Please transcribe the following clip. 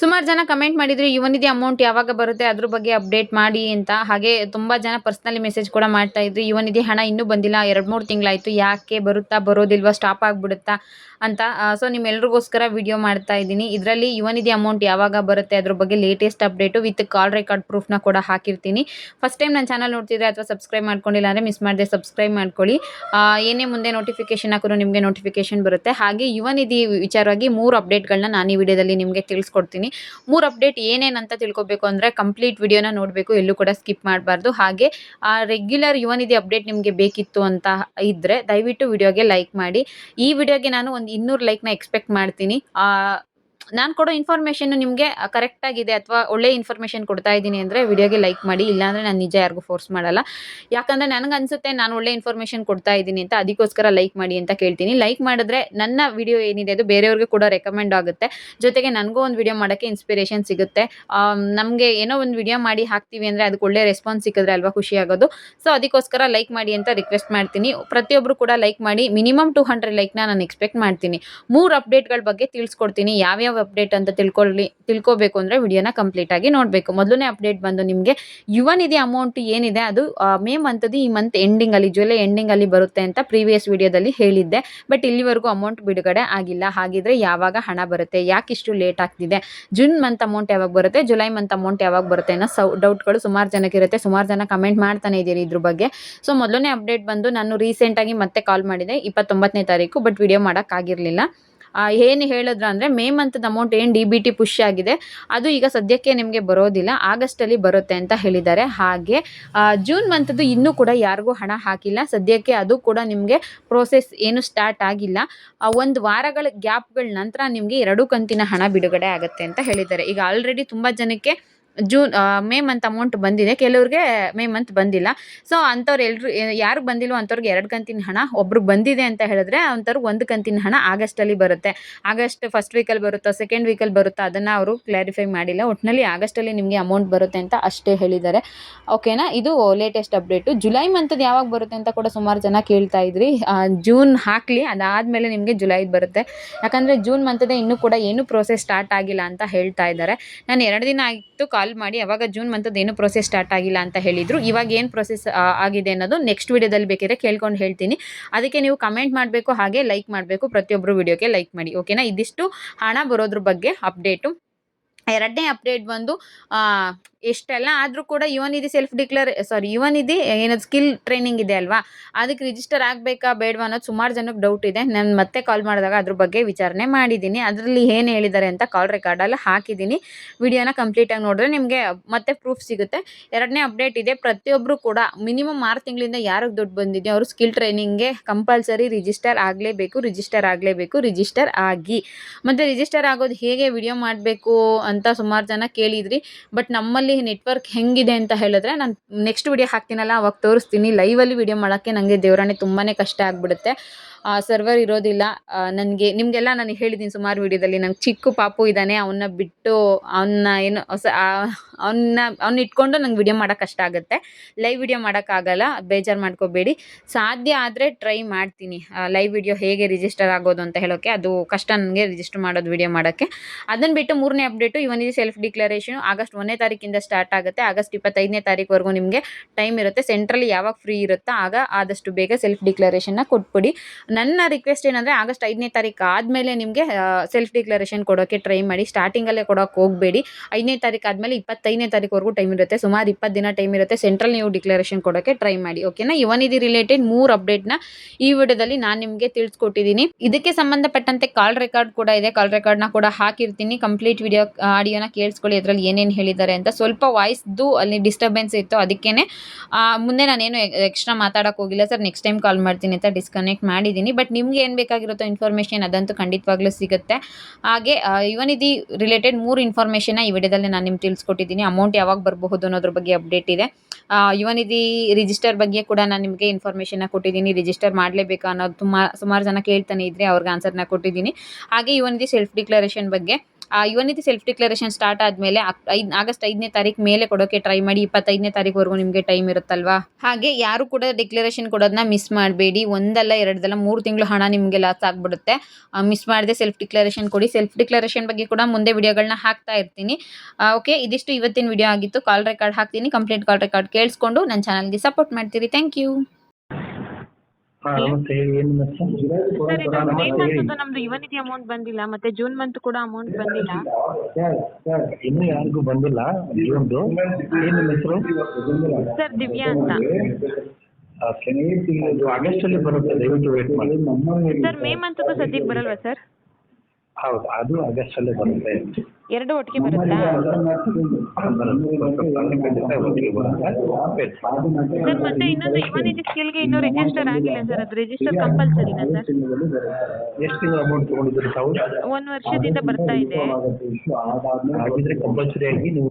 ಸುಮಾರು ಜನ ಕಮೆಂಟ್ ಮಾಡಿದ್ರು ಯುವನಿಧಿ ಅಮೌಂಟ್ ಯಾವಾಗ ಬರುತ್ತೆ? ಅದ್ರ ಬಗ್ಗೆ ಅಪ್ಡೇಟ್ ಮಾಡಿ ಅಂತ. ಹಾಗೆ ತುಂಬ ಜನ ಪರ್ಸ್ನಲಿ ಮೆಸೇಜ್ ಕೂಡ ಮಾಡ್ತಾ ಇದ್ರು ಯುವನಿಧಿ ಹಣ ಇನ್ನೂ ಬಂದಿಲ್ಲ, ಎರಡು ಮೂರು ತಿಂಗಳಾಯ್ತು, ಯಾಕೆ ಬರುತ್ತಾ, ಬರೋದಿಲ್ವಾ ಸ್ಟಾಪ್ ಆಗಿಬಿಡುತ್ತಾ? ಅಂತ ಸೊ ನಿಮ್ಮೆಲ್ರಿಗೋಸ್ಕರ ವಿಡಿಯೋ ಮಾಡ್ತಾ ಇದ್ದೀನಿ. ಇದರಲ್ಲಿ ಯುವನಿಧಿ ಅಮೌಂಟ್ ಯಾವಾಗ ಬರುತ್ತೆ? ಅದ್ರ ಬಗ್ಗೆ latest update with call record ಪ್ರೂಫ್ನ ಕೂಡ ಹಾಕಿರ್ತೀನಿ. ಫಸ್ಟ್ ಟೈಮ್ ನನ್ನ ಚಾನಲ್ ನೋಡ್ತಿದ್ರೆ ಅಥವಾ ಸಬ್ಸ್ಕ್ರೈಬ್ ಮಾಡ್ಕೊಂಡಿಲ್ಲ ಅಂದರೆ ಮಿಸ್ ಮಾಡಿದೆ ಸಬ್ಸ್ಕ್ರೈಬ್ ಮಾಡ್ಕೊಳ್ಳಿ. ಏನೇ ಮುಂದೆ ನೋಟಿಫಿಕೇಶನ್ ಹಾಕಿದ್ರು ನಿಮಗೆ ನೋಟಿಫಿಕೇಶನ್ ಬರುತ್ತೆ. ಹಾಗೆ ಯುವನಿಧಿ ವಿಚಾರವಾಗಿ ಮೂರು ಅಪ್ಡೇಟ್ಗಳನ್ನ ನಾನು ಈ ವಿಡಿಯೋದಲ್ಲಿ ನಿಮಗೆ ತಿಳಿಸ್ಕೊಡ್ತೀನಿ. ಮೂರು ಅಪ್ಡೇಟ್ ಏನೇನಂತ ತಿಳ್ಕೊಬೇಕು ಅಂದರೆ ಕಂಪ್ಲೀಟ್ ವಿಡಿಯೋನ ನೋಡಬೇಕು. ಎಲ್ಲೂ ಕೂಡ ಸ್ಕಿಪ್ ಮಾಡಬಾರ್ದು. ಹಾಗೆ, ಆ ರೆಗ್ಯುಲರ್ ಯುವನಿಧಿ ಅಪ್ಡೇಟ್ ನಿಮಗೆ ಬೇಕಿತ್ತು ಅಂತ ಇದ್ದರೆ ದಯವಿಟ್ಟು ವಿಡಿಯೋಗೆ ಲೈಕ್ ಮಾಡಿ. ಈ ವಿಡಿಯೋಗೆ ನಾನು ಒಂದು ಇನ್ನೂರು ಲೈಕ್ನ ಎಕ್ಸ್ಪೆಕ್ಟ್ ಮಾಡ್ತೀನಿ. ನಾನು ಕೊಡೋ ಇನ್ಫಾರ್ಮೇಷನ್ ನಿಮಗೆ ಕರೆಕ್ಟಾಗಿದೆ ಅಥವಾ ಒಳ್ಳೆ ಇನ್ಫಾರ್ಮೇಷನ್ ಕೊಡ್ತಾ ಇದ್ದೀನಿ ಅಂದರೆ ವಿಡಿಯೋಗೆ ಲೈಕ್ ಮಾಡಿ, ಇಲ್ಲಾಂದರೆ ನಾನು ನಿಜ ಯಾರಿಗೂ ಫೋರ್ಸ್ ಮಾಡಲ್ಲ. ಯಾಕಂದರೆ ನನಗೆ ಅನಿಸುತ್ತೆ ನಾನು ಒಳ್ಳೆ ಇನ್ಫಾರ್ಮೇಷನ್ ಕೊಡ್ತಾ ಇದ್ದೀನಿ ಅಂತ, ಅದಕ್ಕೋಸ್ಕರ ಲೈಕ್ ಮಾಡಿ ಅಂತ ಕೇಳ್ತೀನಿ. ಲೈಕ್ ಮಾಡಿದ್ರೆ ನನ್ನ ವಿಡಿಯೋ ಏನಿದೆ ಅದು ಬೇರೆಯವ್ರಿಗೂ ಕೂಡ ರೆಕಮೆಂಡ್ ಆಗುತ್ತೆ. ಜೊತೆಗೆ ನನಗೂ ಒಂದು ವಿಡಿಯೋ ಮಾಡೋಕ್ಕೆ ಇನ್ಸ್ಪಿರೇಷನ್ ಸಿಗುತ್ತೆ. ನಮಗೆ ಏನೋ ಒಂದು ವಿಡಿಯೋ ಮಾಡಿ ಹಾಕ್ತೀವಿ ಅಂದರೆ ಅದಕ್ಕೆ ಒಳ್ಳೆ ರೆಸ್ಪಾನ್ಸ್ ಸಿಕ್ಕಿದ್ರೆ ಅಲ್ವಾ ಖುಷಿ ಆಗೋದು. ಸೊ ಅದಕ್ಕೋಸ್ಕರ ಲೈಕ್ ಮಾಡಿ ಅಂತ ರಿಕ್ವೆಸ್ಟ್ ಮಾಡ್ತೀನಿ. ಪ್ರತಿಯೊಬ್ಬರು ಕೂಡ ಲೈಕ್ ಮಾಡಿ ಮಿನಿಮಮ್ ಟೂ ಹಂಡ್ರೆಡ್ ಲೈಕ್ನ ನಾನು ಎಕ್ಸ್ಪೆಕ್ಟ್ ಮಾಡ್ತೀನಿ. ಮೂರು ಅಪ್ಡೇಟ್ಗಳ ಬಗ್ಗೆ ತಿಳಿಸ್ಕೊಡ್ತೀನಿ. ಯಾವ್ಯಾವ ಅಪ್ಡೇಟ್ ಅಂತ ತಿಳ್ಕೊಳ್ಳಿ, ತಿಳ್ಕೊಬೇಕು ಅಂದರೆ ವಿಡಿಯೋನ ಕಂಪ್ಲೀಟ್ ಆಗಿ ನೋಡಬೇಕು. ಮೊದಲನೇ ಅಪ್ಡೇಟ್ ಬಂದು ನಿಮಗೆ ಯುವ ನಿಧಿ ಅಮೌಂಟ್ ಏನಿದೆ ಅದು ಮೇ ಮಂತದ್ದು ಈ ಮಂತ್ ಎಂಡಿಂಗಲ್ಲಿ ಜುಲೈ ಎಂಡಿಂಗಲ್ಲಿ ಬರುತ್ತೆ ಅಂತ ಪ್ರೀವಿಯಸ್ ವಿಡಿಯೋದಲ್ಲಿ ಹೇಳಿದ್ದೆ. ಬಟ್ ಇಲ್ಲಿವರೆಗೂ ಅಮೌಂಟ್ ಬಿಡುಗಡೆ ಆಗಿಲ್ಲ. ಹಾಗಿದ್ರೆ ಯಾವಾಗ ಹಣ ಬರುತ್ತೆ, ಯಾಕೆ ಇಷ್ಟು ಲೇಟ್ ಆಗ್ತಿದೆ ಜೂನ್ ಮಂತ್ ಅಮೌಂಟ್ ಯಾವಾಗ ಬರುತ್ತೆ ಜುಲೈ ಮಂತ್ ಅಮೌಂಟ್ ಯಾವಾಗ ಬರುತ್ತೆ ಅನ್ನೋ ಸೌ ಡೌಟ್ಗಳು ಸುಮಾರು ಜನಕ್ಕೆ ಇರುತ್ತೆ. ಸುಮಾರು ಜನ ಕಮೆಂಟ್ ಮಾಡ್ತಾನೆ ಇದ್ದೀರಿ ಇದ್ರ ಬಗ್ಗೆ. ಸೊ ಮೊದಲನೇ ಅಪ್ಡೇಟ್ ಬಂದು ನಾನು ರೀಸೆಂಟಾಗಿ ಮತ್ತೆ ಕಾಲ್ ಮಾಡಿದೆ, ಇಪ್ಪತ್ತೊಂಬತ್ತನೇ ತಾರೀಕು ಬಟ್ ವಿಡಿಯೋ ಮಾಡೋಕ್ಕಾಗಿರಲಿಲ್ಲ ಏನು ಹೇಳಿದ್ರು ಅಂದರೆ ಮೇ ಮಂತದ ಅಮೌಂಟ್ ಏನು ಡಿ ಬಿ ಟಿ ಪುಷ್ ಆಗಿದೆ, ಅದು ಈಗ ಸದ್ಯಕ್ಕೆ ನಿಮಗೆ ಬರೋದಿಲ್ಲ ಆಗಸ್ಟಲ್ಲಿ ಬರುತ್ತೆ ಅಂತ ಹೇಳಿದ್ದಾರೆ. ಹಾಗೆ ಜೂನ್ ಮಂತದ್ದು ಇನ್ನೂ ಕೂಡ ಯಾರಿಗೂ ಹಣ ಹಾಕಿಲ್ಲ, ಸದ್ಯಕ್ಕೆ ಅದು ಕೂಡ ನಿಮಗೆ ಪ್ರೋಸೆಸ್ ಏನು ಸ್ಟಾರ್ಟ್ ಆಗಿಲ್ಲ. ಒಂದು ವಾರಗಳ ಗ್ಯಾಪ್ಗಳ ನಂತರ ನಿಮಗೆ ಎರಡು ಕಂತಿನ ಹಣ ಬಿಡುಗಡೆ ಆಗುತ್ತೆ ಅಂತ ಹೇಳಿದ್ದಾರೆ. ಈಗ ಆಲ್ರೆಡಿ ತುಂಬ ಜನಕ್ಕೆ ಜೂನ್ ಮೇ ಮಂತ್ ಅಮೌಂಟ್ ಬಂದಿದೆ. ಕೆಲವ್ರಿಗೆ ಮೇ ಮಂತ್ ಬಂದಿಲ್ಲ. ಸೊ ಅಂಥವ್ರು ಎಲ್ಲರೂ ಯಾರಿಗೆ ಬಂದಿಲ್ವೋ ಅಂಥವ್ರಿಗೆ ಎರಡು ಕಂತಿನ ಹಣ ಒಬ್ರಿಗೆ ಬಂದಿದೆ ಅಂತ ಹೇಳಿದ್ರೆ ಅಂಥವ್ರಿಗೆ ಒಂದು ಕಂತಿನ ಹಣ ಆಗಸ್ಟಲ್ಲಿ ಬರುತ್ತೆ. ಆಗಸ್ಟ್ ಫಸ್ಟ್ ವೀಕಲ್ಲಿ ಬರುತ್ತೋ ಸೆಕೆಂಡ್ ವೀಕಲ್ಲಿ ಬರುತ್ತೋ ಅದನ್ನು ಅವರು ಕ್ಲಾರಿಫೈ ಮಾಡಿಲ್ಲ. ಒಟ್ಟಿನಲ್ಲಿ ಆಗಸ್ಟಲ್ಲಿ ನಿಮಗೆ ಅಮೌಂಟ್ ಬರುತ್ತೆ ಅಂತ ಅಷ್ಟೇ ಹೇಳಿದ್ದಾರೆ. ಓಕೆನಾ ಇದು ಲೇಟೆಸ್ಟ್ ಅಪ್ಡೇಟು ಜುಲೈ ಮಂತದ್ದು ಯಾವಾಗ ಬರುತ್ತೆ ಅಂತ ಕೂಡ ಸುಮಾರು ಜನ ಕೇಳ್ತಾ ಇದ್ರಿ. ಜೂನ್ ಹಾಕಲಿ, ಅದಾದಮೇಲೆ ನಿಮಗೆ ಜುಲೈದು ಬರುತ್ತೆ. ಯಾಕಂದರೆ ಜೂನ್ ಮಂತದೇ ಇನ್ನೂ ಕೂಡ ಏನು ಪ್ರೋಸೆಸ್ ಸ್ಟಾರ್ಟ್ ಆಗಿಲ್ಲ ಅಂತ ಹೇಳ್ತಾ ಇದ್ದಾರೆ. ನಾನು ಎರಡು ದಿನ ಆಯಿತು ಕಾಲ್ ಮಾಡಿ ಅವಾಗ ಜೂನ್ ಮಂತದ್ದು ಏನು ಪ್ರೊಸೆಸ್ ಸ್ಟಾರ್ಟ್ ಆಗಿಲ್ಲ ಅಂತ ಹೇಳಿದರು. ಇವಾಗ ಏನು ಪ್ರೊಸೆಸ್ ಆಗಿದೆ ಅನ್ನೋದು ನೆಕ್ಸ್ಟ್ ವಿಡಿಯೋದಲ್ಲಿ ಬೇಕಿದ್ರೆ ಕೇಳ್ಕೊಂಡು ಹೇಳ್ತೀನಿ. ಅದಕ್ಕೆ ನೀವು ಕಮೆಂಟ್ ಮಾಡಬೇಕು, ಹಾಗೆ ಲೈಕ್ ಮಾಡಬೇಕು ಪ್ರತಿಯೊಬ್ಬರು ವಿಡಿಯೋಗೆ ಲೈಕ್ ಮಾಡಿ ಓಕೆನಾ ಇದಿಷ್ಟು ಹಣ ಬರೋದ್ರ ಬಗ್ಗೆ ಅಪ್ಡೇಟು ಎರಡನೇ ಅಪ್ಡೇಟ್ ಬಂದು ಎಷ್ಟೆಲ್ಲ ಆದರೂ ಕೂಡ Yuvanidhi self declare sorry Yuvanidhi ಏನದು ಸ್ಕಿಲ್ ಟ್ರೈನಿಂಗ್ ಇದೆ ಅಲ್ವಾ? ಅದಕ್ಕೆ ರಿಜಿಸ್ಟರ್ ಆಗಬೇಕಾ ಬೇಡವಾ ಅನ್ನೋದು ಸುಮಾರು ಜನಕ್ಕೆ ಡೌಟ್ ಇದೆ. ನಾನು ಮತ್ತೆ ಕಾಲ್ ಮಾಡಿದಾಗ ಅದ್ರ ಬಗ್ಗೆ ವಿಚಾರಣೆ ಮಾಡಿದ್ದೀನಿ. ಅದರಲ್ಲಿ ಏನು ಹೇಳಿದ್ದಾರೆ ಅಂತ ಕಾಲ್ ರೆಕಾರ್ಡಲ್ಲಿ ಹಾಕಿದ್ದೀನಿ. ವಿಡಿಯೋನ ಕಂಪ್ಲೀಟಾಗಿ ನೋಡಿದ್ರೆ ನಿಮಗೆ ಮತ್ತೆ ಪ್ರೂಫ್ ಸಿಗುತ್ತೆ. ಎರಡನೇ ಅಪ್ಡೇಟ್ ಇದೆ. ಪ್ರತಿಯೊಬ್ಬರು ಕೂಡ ಮಿನಿಮಮ್ ಆರು ತಿಂಗಳಿಂದ ಯಾರಿಗೆ ದುಡ್ಡು ಬಂದಿದೆ ಅವರು ಸ್ಕಿಲ್ ಟ್ರೈನಿಂಗ್ಗೆ ಕಂಪಲ್ಸರಿ ರಿಜಿಸ್ಟರ್ ಆಗಲೇಬೇಕು ರಿಜಿಸ್ಟರ್ ಆಗಲೇಬೇಕು ರಿಜಿಸ್ಟರ್ ಆಗಿ. ಮತ್ತು ರಿಜಿಸ್ಟರ್ ಆಗೋದು ಹೇಗೆ ವಿಡಿಯೋ ಮಾಡಬೇಕು ಅಂತ ಸುಮಾರು ಜನ ಕೇಳಿದ್ರಿ. ಬಟ್ ನಮ್ಮಲ್ಲಿ ನೆಟ್ವರ್ಕ್ ಹೆಂಗಿದೆ ಅಂತ ಹೇಳಿದ್ರೆ ನಾನು ನೆಕ್ಸ್ಟ್ ವಿಡಿಯೋ ಹಾಕ್ತೀನಲ್ಲ, ಅವಾಗ ತೋರಿಸ್ತೀನಿ. ಲೈವಲ್ಲಿ ವಿಡಿಯೋ ಮಾಡೋಕ್ಕೆ ನನಗೆ ದೇವರಾಣೆ ತುಂಬಾ ಕಷ್ಟ ಆಗಿಬಿಡುತ್ತೆ. ಸರ್ವರ್ ಇರೋದಿಲ್ಲ. ನನಗೆ, ನಿಮಗೆಲ್ಲ ನಾನು ಹೇಳಿದ್ದೀನಿ ಸುಮಾರು ವಿಡಿಯೋದಲ್ಲಿ, ನಂಗೆ ಚಿಕ್ಕ ಪಾಪು ಇದ್ದಾನೆ ಅವನ್ನ ಬಿಟ್ಟು ಅವನ್ನ ಏನು, ಹೊಸ ಅವನ್ನ ಅವ್ನ ಇಟ್ಕೊಂಡು ನಂಗೆ ವಿಡಿಯೋ ಮಾಡೋಕೆ ಕಷ್ಟ ಆಗುತ್ತೆ. ಲೈವ್ ವಿಡಿಯೋ ಮಾಡೋಕ್ಕಾಗಲ್ಲ ಬೇಜಾರು ಮಾಡ್ಕೋಬೇಡಿ. ಸಾಧ್ಯ ಆದರೆ ಟ್ರೈ ಮಾಡ್ತೀನಿ. ಲೈವ್ ವಿಡಿಯೋ ಹೇಗೆ ರಿಜಿಸ್ಟರ್ ಆಗೋದು ಅಂತ ಹೇಳೋಕ್ಕೆ ಅದು ಕಷ್ಟ ನನಗೆ ರಿಜಿಸ್ಟರ್ ಮಾಡೋದು ವಿಡಿಯೋ ಮಾಡೋಕ್ಕೆ. ಅದನ್ನು ಬಿಟ್ಟು ಮೂರನೇ ಅಪ್ಡೇಟು ಇವನಿಗೆ ಸೆಲ್ಫ್ ಡಿಕ್ಲರೇಷನು ಆಗಸ್ಟ್ ಒಂದನೇ ತಾರೀಕಿಂದ ಸ್ಟಾರ್ಟ್ ಆಗುತ್ತೆ. ಆಗಸ್ಟ್ ಇಪ್ಪತ್ತೈದನೇ ತಾರೀಕುವರೆಗೂ ನಿಮಗೆ ಟೈಮ್ ಇರುತ್ತೆ. ಸೆಂಟ್ರಲ್ಲಿ ಯಾವಾಗ ಫ್ರೀ ಇರುತ್ತೋ ಆಗ ಆದಷ್ಟು ಬೇಗ ಸೆಲ್ಫ್ ಡಿಕ್ಲರೇಷನ್ನ ಕೊಟ್ಬಿಡಿ. ನನ್ನ ರಿಕ್ವೆಸ್ಟ್ ಏನಂದರೆ ಆಗಸ್ಟ್ ಐದನೇ ತಾರೀಕು ಆದಮೇಲೆ ನಿಮಗೆ ಸೆಲ್ಫ್ ಡಿಕ್ಲರೇಷನ್ ಕೊಡೋಕ್ಕೆ ಟ್ರೈ ಮಾಡಿ. ಸ್ಟಾರ್ಟಿಂಗಲ್ಲೇ ಕೊಡೋಕೆ ಹೋಗಬೇಡಿ. ಐದನೇ ತಾರೀಕು ಆದಮೇಲೆ ಇಪ್ಪತ್ತೈದನೇ ತಾರೀಕುವರೆಗೂ ಟೈಮ್ ಇರುತ್ತೆ. ಸುಮಾರು ಇಪ್ಪತ್ತು ದಿನ ಟೈಮ್ ಇರುತ್ತೆ. ಸೆಂಟ್ರಲ್ ನೀವು ಡಿಕ್ಲರೇಷನ್ ಕೊಡೋಕ್ಕೆ ಟ್ರೈ ಮಾಡಿ ಓಕೆನಾ ಇವನ್ ಇದು ರಿಲೇಟೆಡ್ ಮೂರು ಅಪ್ಡೇಟ್ನ ಈ ವಿಡಿಯೋದಲ್ಲಿ ನಾನು ನಿಮಗೆ ತಿಳಿಸ್ಕೊಟ್ಟಿದ್ದೀನಿ ಇದಕ್ಕೆ ಸಂಬಂಧಪಟ್ಟಂತೆ ಕಾಲ್ ರೆಕಾರ್ಡ್ ಕೂಡ ಇದೆ. ಕಾಲ್ ರೆಕಾರ್ಡ್ನ ಕೂಡ ಹಾಕಿರ್ತೀನಿ. ಕಂಪ್ಲೀಟ್ ವಿಡಿಯೋ ಆಡಿಯೋನ ಕೇಳಿಸ್ಕೊಳ್ಳಿ. ಅದರಲ್ಲಿ ಏನೇನು ಹೇಳಿದ್ದಾರೆ ಅಂತ. ಸ್ವಲ್ಪ ವಾಯ್ಸ್ದು ಅಲ್ಲಿ ಡಿಸ್ಟರ್ಬೆನ್ಸ್ ಇತ್ತು. ಅದಕ್ಕೇ ಮುಂದೆ ನಾನೇನು ಎಕ್ಸ್ಟ್ರಾ ಮಾತಾಡೋಕೆ ಹೋಗಿಲ್ಲ. ಸರ್ ನೆಕ್ಸ್ಟ್ ಟೈಮ್ ಕಾಲ್ ಮಾಡ್ತೀನಿ ಅಂತ ಡಿಸ್ಕನೆಕ್ಟ್ ಮಾಡಿದ್ದೀನಿ ಬಟ್ ನಿಮ್ಗೆ ಏನು ಬೇಕಾಗಿರುತ್ತೋ ಇನ್ಫಾರ್ಮೇಷನ್ ಅದಂತೂ ಖಂಡಿತವಾಗ್ಲೂ ಸಿಗುತ್ತೆ. ಹಾಗೆ ಇವನ್ ಇದು ರಿಲೇಟೆಡ್ ಮೂರು ಇನ್ಫಾರ್ಮೇಷನ್ನ ಈ ವಿಡಿಯೋದಲ್ಲಿ ನಾನು ನಿಮ್ಗೆ ತಿಳಿಸ್ಕೊಟ್ಟಿದ್ದೀನಿ. ಅಮೌಂಟ್ ಯಾವಾಗ ಬರಬಹುದು ಅನ್ನೋದ್ರ ಬಗ್ಗೆ ಅಪ್ಡೇಟ್ ಇದೆ. ಇವನ್ ಇದು ರಿಜಿಸ್ಟರ್ ಬಗ್ಗೆ ಕೂಡ ನಾನು ನಿಮಗೆ ಇನ್ಫಾರ್ಮೇಷನ್ನ ಕೊಟ್ಟಿದ್ದೀನಿ. ರಿಜಿಸ್ಟರ್ ಮಾಡಲೇಬೇಕು ಅನ್ನೋದು ತುಂಬ, ಸುಮಾರು ಜನ ಕೇಳ್ತಾನೆ ಇದ್ರೆ ಅವ್ರಿಗೆ ಆನ್ಸರ್ನ ಕೊಟ್ಟಿದ್ದೀನಿ. ಹಾಗೆ ಯುವನಿಧಿ ಸೆಲ್ಫ್ ಡಿಕ್ಲರೇಷನ್ ಬಗ್ಗೆ ಯುವನಿಧಿ ಸೆಲ್ಫ್ ಡಿಕ್ಲರೇಷನ್ ಸ್ಟಾರ್ಟ್ ಆದಮೇಲೆ ಐದು ಆಗಸ್ಟ್ ಐದನೇ ತಾರೀಕು ಮೇಲೆ ಕೊಡೋಕ್ಕೆ ಟ್ರೈ ಮಾಡಿ ಇಪ್ಪತ್ತೈದನೇ ತಾರೀಕುವರೆಗೂ ನಿಮಗೆ ಟೈಮ್ ಇರುತ್ತಲ್ವಾ? ಹಾಗೆ ಯಾರು ಕೂಡ ಡಿಕ್ಲರೇಷನ್ ಕೊಡೋದನ್ನ ಮಿಸ್ ಮಾಡಬೇಡಿ. ಒಂದಲ್ಲ ಎರಡಲ್ಲ ಮೂರು ತಿಂಗಳು ಹಣ ನಿಮಗೆ ಲಾಸ್ ಆಗ್ಬಿಡುತ್ತೆ. ಮಿಸ್ ಮಾಡದೆ ಸೆಲ್ಫ್ ಡಿಕ್ಲರೇಷನ್ ಕೊಡಿ. ಸೆಲ್ಫ್ ಡಿಕ್ಲರೇಷನ್ ಬಗ್ಗೆ ಕೂಡ ಮುಂದೆ ವಿಡಿಯೋಗಳನ್ನ ಹಾಕ್ತಾ ಇರ್ತೀನಿ. ಓಕೆ ಇದಿಷ್ಟು ಇವತ್ತಿನ ವಿಡಿಯೋ ಆಗಿತ್ತು. ಕಾಲ್ ರೆಕಾರ್ಡ್ ಹಾಕ್ತೀನಿ. ಕಂಪ್ಲೀಟ್ ಕಾಲ್ ರೆಕಾರ್ಡ್ ಕೇಳಿಸ್ಕೊಂಡು ನನ್ನ ಚಾನಲ್ಗೆ ಸಪೋರ್ಟ್ ಮಾಡ್ತೀರಿ. ಥ್ಯಾಂಕ್ ಯು ಹಾ ನಮಸ್ತೆ ಹೇಳಿ ಏನು ನಮಸ್ತೆ ಸರ್ ಇದು ಮೇ ಮಂತ್ ನಮ್ದು ಅಮೌಂಟ್ ಬಂದಿಲ್ಲ ಮತ್ತೆ ಜೂನ್ ಮಂತ್ ಕೂಡ ಅಮೌಂಟ್ ಬಂದಿಲ್ಲ. ಇನ್ನೂ ಯಾರಿಗೂ ಬಂದಿಲ್ಲ ಜೀವನ್ದು ಏನು ನಿಮ್ಮ ಹೆಸರು? ಸರ್ ದಿವ್ಯಾ ಅಂತ. ಓಕೆ ಇದು ಆಗಸ್ಟಲ್ಲಿ ಬರುತ್ತೆ ದಯವಿಟ್ಟು ವೇಟ್ ಮಾಡಿ. ಸರ್ ಮೇ ಮಂತ್ಗೂ ಸದ್ಯಕ್ಕೆ ಬರಲ್ವಾ ಸರ್? ಹೌದು ಅದು ಆಗಸ್ಟಲ್ಲೇ ಬರುತ್ತೆ ಎರಡು ಒಟ್ಟಿಗೆ ಬರುತ್ತಾ ಸರ್ ಮತ್ತೆ ಇನ್ನೊಂದು ಸ್ಕಿಲ್ಗೆ ಸ್ಕೀಲ್ಗೆ ಇನ್ನೂ ರಿಜಿಸ್ಟರ್ ಆಗಿಲ್ಲ ಸರ್ ಅದು ರಿಜಿಸ್ಟರ್ ಕಂಪಲ್ಸರಿನಾ ಸರ್ ಎಷ್ಟು ತಿಂಗಳು ಅಮೌಂಟ್ ತಗೊಂಡಿದ್ದೀರಿ ತಾವು ಒಂದು ವರ್ಷದಿಂದ ಬರ್ತಾ ಇದೆ ಹಾಗಿದ್ರೆ ಕಂಪಲ್ಸರಿ ಆಗಿ ನೀವು